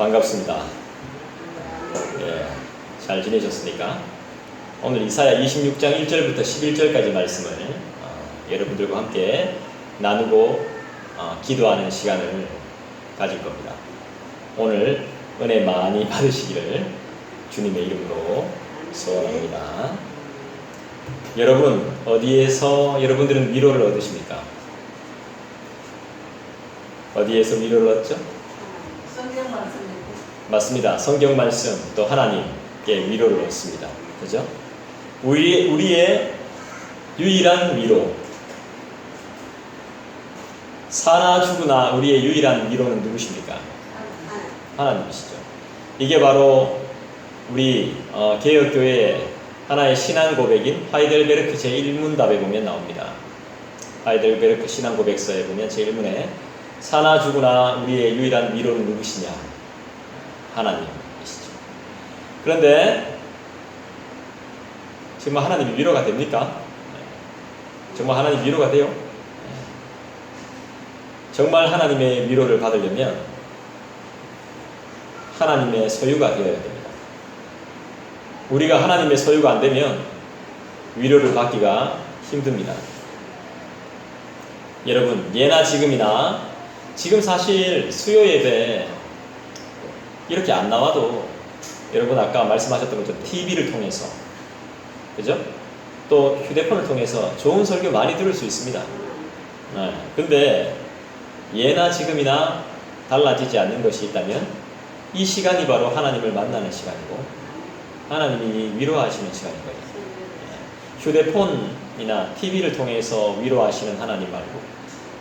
반갑습니다. 예, 잘 지내셨습니까? 오늘 이사야 26장 1절부터 11절까지 말씀을 어, 여러분들과 함께 나누고 어, 기도하는 시간을 가질 겁니다. 오늘 은혜 많이 받으시기를 주님의 이름으로 소원합니다. 여러분 어디에서 여러분들은 위로를 얻으십니까? 어디에서 위로를 얻죠? 맞습니다. 성경 말씀 또 하나님께 위로를 얻습니다. 그죠? 우리 우리의 유일한 위로. 사나 죽으나 우리의 유일한 위로는 누구십니까? 하나님이시죠. 이게 바로 우리 어, 개혁교회의 하나의 신앙 고백인 하이델베르크 제1문답에 보면 나옵니다. 하이델베르크 신앙 고백서에 보면 제1문에 사나 죽으나 우리의 유일한 위로는 누구시냐? 하나님이시죠. 그런데 정말 하나님이 위로가 됩니까? 정말 하나님 위로가 돼요? 정말 하나님의 위로를 받으려면 하나님의 소유가 되어야 됩니다. 우리가 하나님의 소유가 안 되면 위로를 받기가 힘듭니다. 여러분, 예나 지금이나 지금 사실 수요 예배 이렇게 안 나와도 여러분 아까 말씀하셨던 것처럼 TV를 통해서 그죠? 또 휴대폰을 통해서 좋은 설교 많이 들을 수 있습니다. 네. 근데 예나 지금이나 달라지지 않는 것이 있다면 이 시간이 바로 하나님을 만나는 시간이고 하나님이 위로하시는 시간인 거죠. 휴대폰이나 TV를 통해서 위로하시는 하나님 말고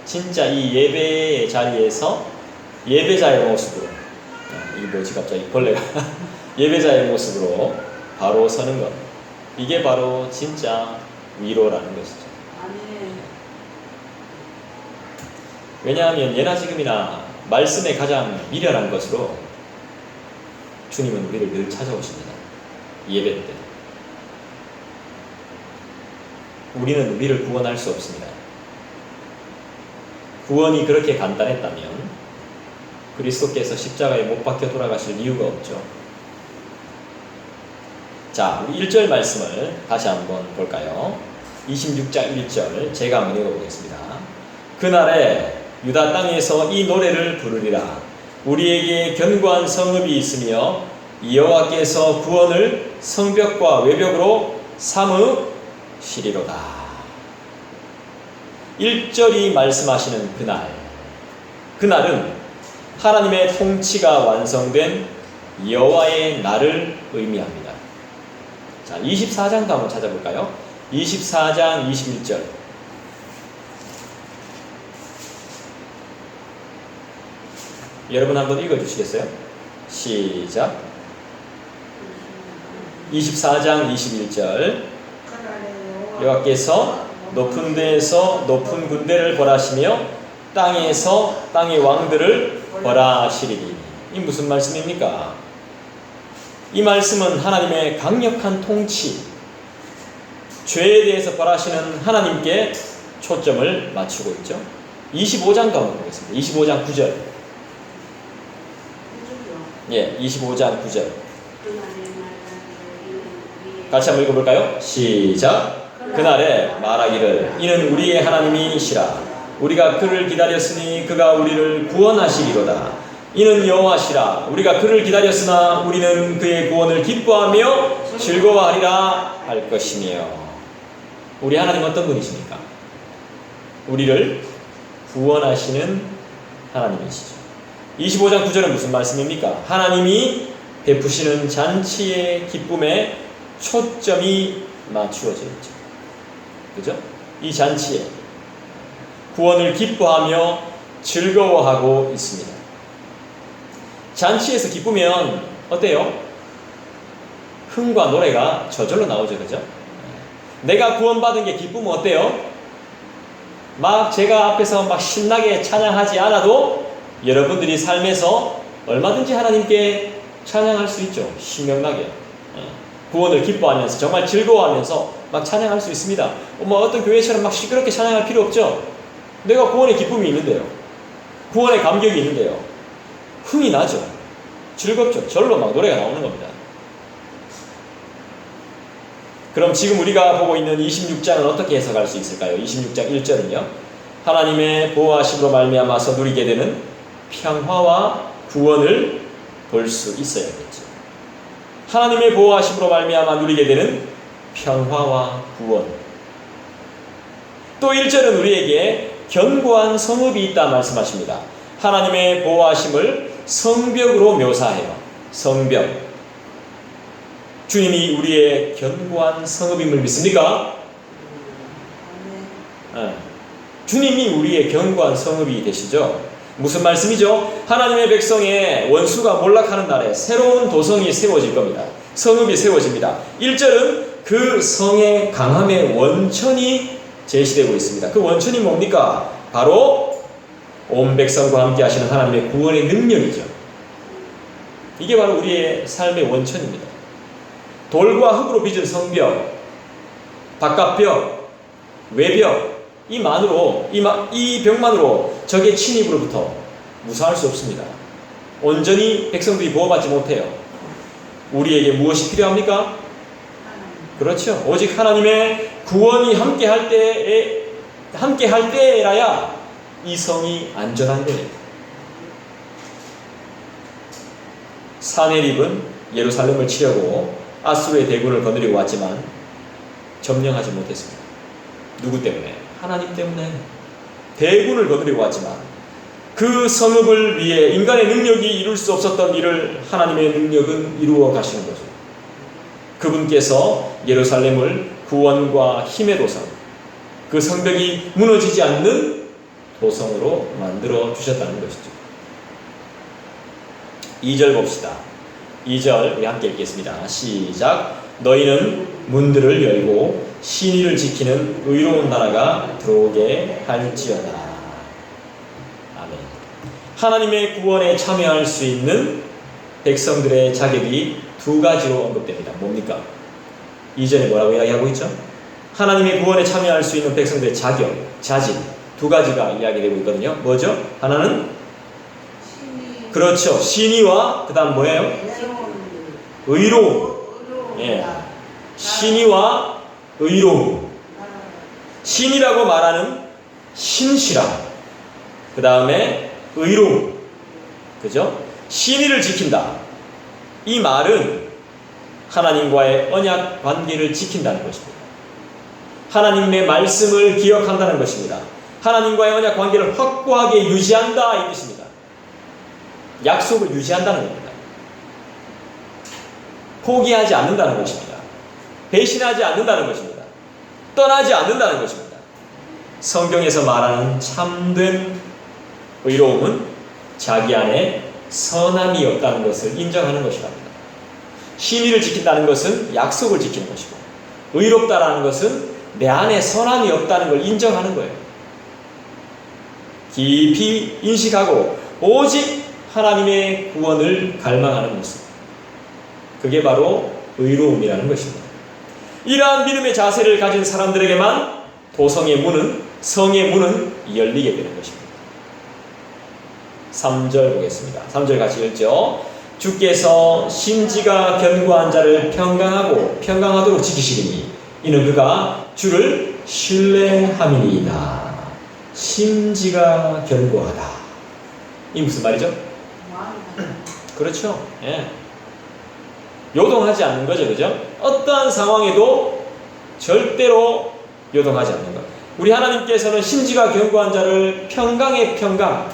진짜 이 예배의 자리에서 예배자의 모습으로 아, 이 뭐지 갑자기 벌레가 예배자의 모습으로 바로 서는 것 이게 바로 진짜 위로라는 것이죠. 왜냐하면 예나 지금이나 말씀에 가장 미련한 것으로 주님은 우리를 늘 찾아오십니다. 예배 때. 우리는 우리를 구원할 수 없습니다. 구원이 그렇게 간단했다면 그리스도께서 십자가에 못 박혀 돌아가실 이유가 없죠. 자, 우리 1절 말씀을 다시 한번 볼까요? 26장 1절 제가 한번 읽어보겠습니다. 그날에 유다 땅에서 이 노래를 부르리라. 우리에게 견고한 성읍이 있으며 여호와께서 구원을 성벽과 외벽으로 삼으시리로다. 1절이 말씀하시는 그날. 그날은 하나님의 통치가 완성된 여호와의 날을 의미합니다. 자, 24장도 한번 찾아볼까요? 24장 21절. 여러분 한번 읽어 주시겠어요? 시작. 24장 21절. 여호와께서 높은 데에서 높은 군대를 벌하시며 땅에서 땅의 왕들을 벌하시리니. 이 무슨 말씀입니까? 이 말씀은 하나님의 강력한 통치, 죄에 대해서 벌하시는 하나님께 초점을 맞추고 있죠. 25장 가보 보겠습니다. 25장 9절. 예, 25장 9절. 같이 한번 읽어볼까요? 시작. 그날에 말하기를 이는 우리의 하나님이시라. 우리가 그를 기다렸으니 그가 우리를 구원하시리로다. 이는 여호와시라. 우리가 그를 기다렸으나 우리는 그의 구원을 기뻐하며 즐거워하리라 할 것이며. 우리 하나님 어떤 분이십니까? 우리를 구원하시는 하나님이시죠. 25장 9절은 무슨 말씀입니까? 하나님이 베푸시는 잔치의 기쁨에 초점이 맞추어져 있죠. 그죠? 이 잔치에 구원을 기뻐하며 즐거워하고 있습니다. 잔치에서 기쁘면 어때요? 흥과 노래가 저절로 나오죠. 그죠? 내가 구원받은 게 기쁘면 어때요? 막 제가 앞에서 막 신나게 찬양하지 않아도 여러분들이 삶에서 얼마든지 하나님께 찬양할 수 있죠. 신명나게. 구원을 기뻐하면서 정말 즐거워하면서 막 찬양할 수 있습니다. 뭐 어떤 교회처럼 막 시끄럽게 찬양할 필요 없죠. 내가 구원의 기쁨이 있는데요. 구원의 감격이 있는데요. 흥이 나죠. 즐겁죠. 절로 막 노래가 나오는 겁니다. 그럼 지금 우리가 보고 있는 26장은 어떻게 해석할 수 있을까요? 26장 1절은요. 하나님의 보호하심으로 말미암아서 누리게 되는 평화와 구원을 볼 수 있어야겠죠. 하나님의 보호하심으로 말미암아 누리게 되는 평화와 구원. 또 1절은 우리에게 견고한 성읍이 있다 말씀하십니다. 하나님의 보호하심을 성벽으로 묘사해요. 성벽. 주님이 우리의 견고한 성읍임을 믿습니까? 예. 주님이 우리의 견고한 성읍이 되시죠. 무슨 말씀이죠? 하나님의 백성의 원수가 몰락하는 날에 새로운 도성이 세워질 겁니다. 성읍이 세워집니다. 1절은 그 성의 강함의 원천이 제시되고 있습니다. 그 원천이 뭡니까? 바로 온 백성과 함께 하시는 하나님의 구원의 능력이죠. 이게 바로 우리의 삶의 원천입니다. 돌과 흙으로 빚은 성벽, 바깥벽, 외벽, 이만으로, 이, 마- 이 벽만으로 적의 침입으로부터 무사할 수 없습니다. 온전히 백성들이 보호받지 못해요. 우리에게 무엇이 필요합니까? 그렇죠. 오직 하나님의 구원이 함께 할 때에, 함께 할 때라야 이 성이 안전한 거예요. 사내립은 예루살렘을 치려고 아수르의 대군을 거느리고 왔지만 점령하지 못했습니다. 누구 때문에? 하나님 때문에. 대군을 거느리고 왔지만 그 성읍을 위해 인간의 능력이 이룰 수 없었던 일을 하나님의 능력은 이루어 가시는 거죠. 그분께서 예루살렘을 구원과 힘의 도성, 그 성벽이 무너지지 않는 도성으로 만들어 주셨다는 것이죠. 2절 봅시다. 2절 우리 함께 읽겠습니다. 시작. 너희는 문들을 열고 신의를 지키는 의로운 나라가 들어오게 할지어다. 아멘. 하나님의 구원에 참여할 수 있는 백성들의 자격이 두 가지로 언급됩니다. 뭡니까? 이전에 뭐라고 이야기하고 있죠? 하나님의 구원에 참여할 수 있는 백성들의 자격, 자질 두 가지가 이야기되고 있거든요. 뭐죠? 하나는 그렇죠. 신의와 그다음 뭐예요? 의로움. 예. 나. 신의와 의로움. 나. 신이라고 말하는 신실함. 그 다음에 의로움. 그죠? 신의를 지킨다. 이 말은 하나님과의 언약 관계를 지킨다는 것입니다. 하나님의 말씀을 기억한다는 것입니다. 하나님과의 언약 관계를 확고하게 유지한다 이 뜻입니다. 약속을 유지한다는 겁니다. 포기하지 않는다는 것입니다. 배신하지 않는다는 것입니다. 떠나지 않는다는 것입니다. 성경에서 말하는 참된 의로움은 자기 안에 선함이 없다는 것을 인정하는 것이랍니 다. 신의를 지킨다는 것은 약속을 지키는 것이고, 의롭다라는 것은 내 안에 선함이 없다는 걸 인정하는 거예요. 깊이 인식하고 오직 하나님의 구원을 갈망하는 모습. 그게 바로 의로움이라는 것입니다. 이러한 믿음의 자세를 가진 사람들에게만 도성의 문은 성의 문은 열리게 되는 것입니다. 3절 보겠습니다. 3절 같이 읽죠. 주께서 심지가 견고한 자를 평강하고 평강하도록 지키시리니 이는 그가 주를 신뢰함이니이다. 심지가 견고하다. 이 무슨 말이죠? 그렇죠. 예. 요동하지 않는 거죠, 그죠? 어떠한 상황에도 절대로 요동하지 않는 것. 우리 하나님께서는 심지가 견고한 자를 평강의 평강,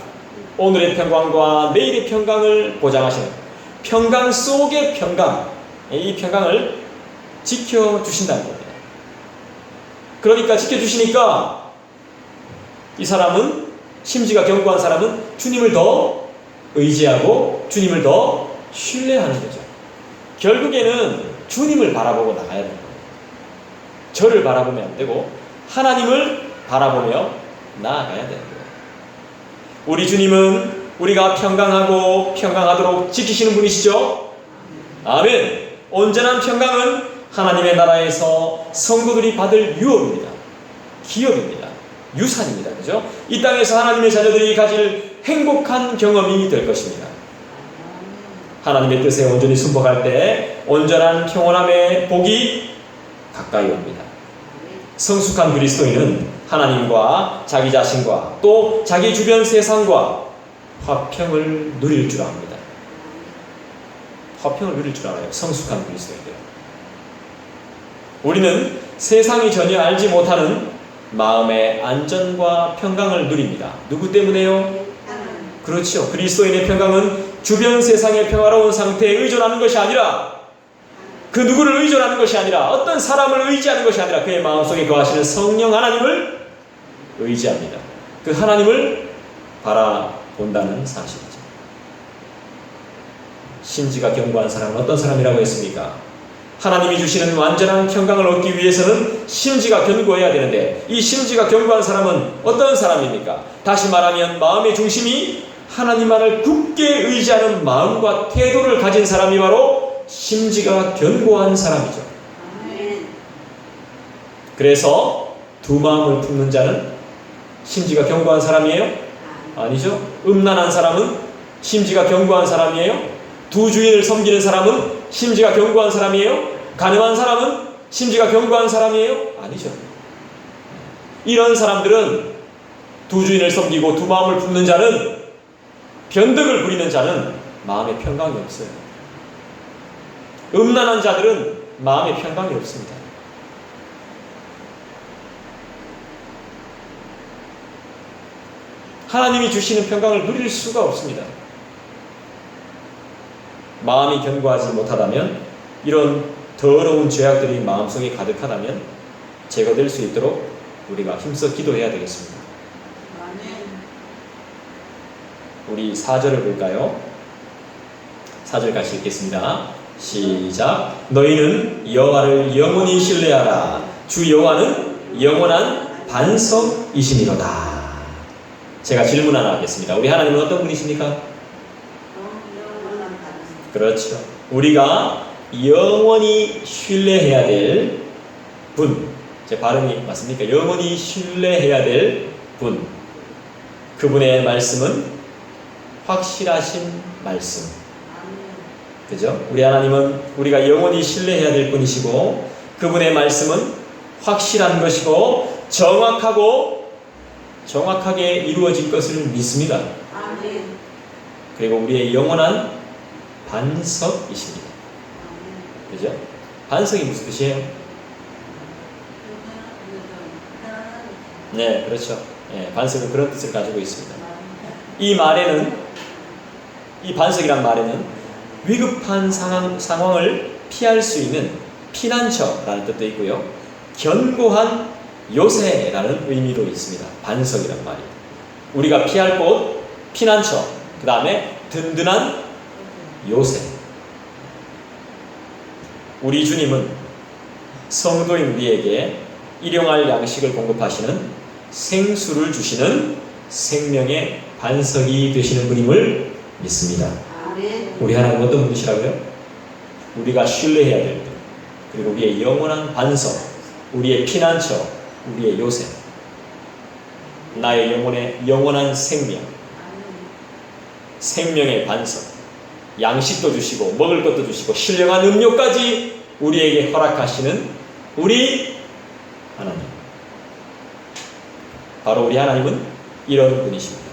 오늘의 평강과 내일의 평강을 보장하시는 평강 속의 평강, 이 평강을 지켜주신다는 겁니다. 그러니까 지켜주시니까 이 사람은 심지가 견고한 사람은 주님을 더 의지하고 주님을 더 신뢰하는 거죠. 결국에는 주님을 바라보고 나가야 됩니다. 저를 바라보면 안 되고 하나님을 바라보며 나아가야 되는 거예요. 우리 주님은 우리가 평강하고 평강하도록 지키시는 분이시죠? 아멘. 온전한 평강은 하나님의 나라에서 성도들이 받을 유업입니다. 기업입니다. 유산입니다. 그죠? 이 땅에서 하나님의 자녀들이 가질 행복한 경험이 될 것입니다. 하나님의 뜻에 온전히 순복할 때 온전한 평온함의 복이 가까이 옵니다. 성숙한 그리스도인은 하나님과 자기 자신과 또 자기 주변 세상과 화평을 누릴 줄 압니다. 화평을 누릴 줄 알아요. 성숙한 그리스도인들. 우리는 세상이 전혀 알지 못하는 마음의 안전과 평강을 누립니다. 누구 때문에요? 그렇죠. 그리스도인의 평강은 주변 세상의 평화로운 상태에 의존하는 것이 아니라 그 누구를 의존하는 것이 아니라 어떤 사람을 의지하는 것이 아니라 그의 마음속에 거하시는 성령 하나님을 의지합니다. 그 하나님을 바라 본다는 사실이죠. 심지가 견고한 사람은 어떤 사람이라고 했습니까? 하나님이 주시는 완전한 평강을 얻기 위해서는 심지가 견고해야 되는데 이 심지가 견고한 사람은 어떤 사람입니까? 다시 말하면 마음의 중심이 하나님만을 굳게 의지하는 마음과 태도를 가진 사람이 바로 심지가 견고한 사람이죠. 그래서 두 마음을 품는 자는 심지가 견고한 사람이에요? 아니죠. 음란한 사람은 심지가 견고한 사람이에요? 두 주인을 섬기는 사람은 심지가 견고한 사람이에요? 가늠한 사람은 심지가 견고한 사람이에요? 아니죠. 이런 사람들은 두 주인을 섬기고 두 마음을 품는 자는 변덕을 부리는 자는 마음의 평강이 없어요. 음란한 자들은 마음의 평강이 없습니다. 하나님이 주시는 평강을 누릴 수가 없습니다. 마음이 견고하지 못하다면 이런 더러운 죄악들이 마음속에 가득하다면 제거될 수 있도록 우리가 힘써 기도해야 되겠습니다. 우리 4절을 볼까요? 4절 같이 읽겠습니다. 시작. 너희는 여호와를 영원히 신뢰하라. 주 여호와는 영원한 반석이시니로다. 제가 질문 하나 하겠습니다. 우리 하나님은 어떤 분이십니까? 그렇죠. 우리가 영원히 신뢰해야 될 분. 제 발음이 맞습니까? 영원히 신뢰해야 될 분. 그분의 말씀은 확실하신 말씀. 그죠? 우리 하나님은 우리가 영원히 신뢰해야 될 분이시고 그분의 말씀은 확실한 것이고 정확하고 정확하게 이루어질 것을 믿습니다. 아멘. 그리고 우리의 영원한 반석이십니다. 아멘. 그죠? 반석이 무슨 뜻이에요? 네, 그렇죠. 예, 반석은 그런 뜻을 가지고 있습니다. 이 말에는 이 반석이란 말에는 위급한 상황, 상황을 피할 수 있는 피난처라는 뜻도 있고요. 견고한 요새라는 의미도 있습니다. 반석이란 말이. 우리가 피할 곳, 피난처, 그 다음에 든든한 요새. 우리 주님은 성도인 우리에게 일용할 양식을 공급하시는 생수를 주시는 생명의 반석이 되시는 분임을 믿습니다. 우리 하나님 어떤 분이시라고요? 우리가 신뢰해야 될 분. 그리고 우리의 영원한 반석, 우리의 피난처, 우리의 요새. 나의 영혼의 영원한 생명. 생명의 반석. 양식도 주시고 먹을 것도 주시고 신령한 음료까지 우리에게 허락하시는 우리 하나님. 바로 우리 하나님은 이런 분이십니다.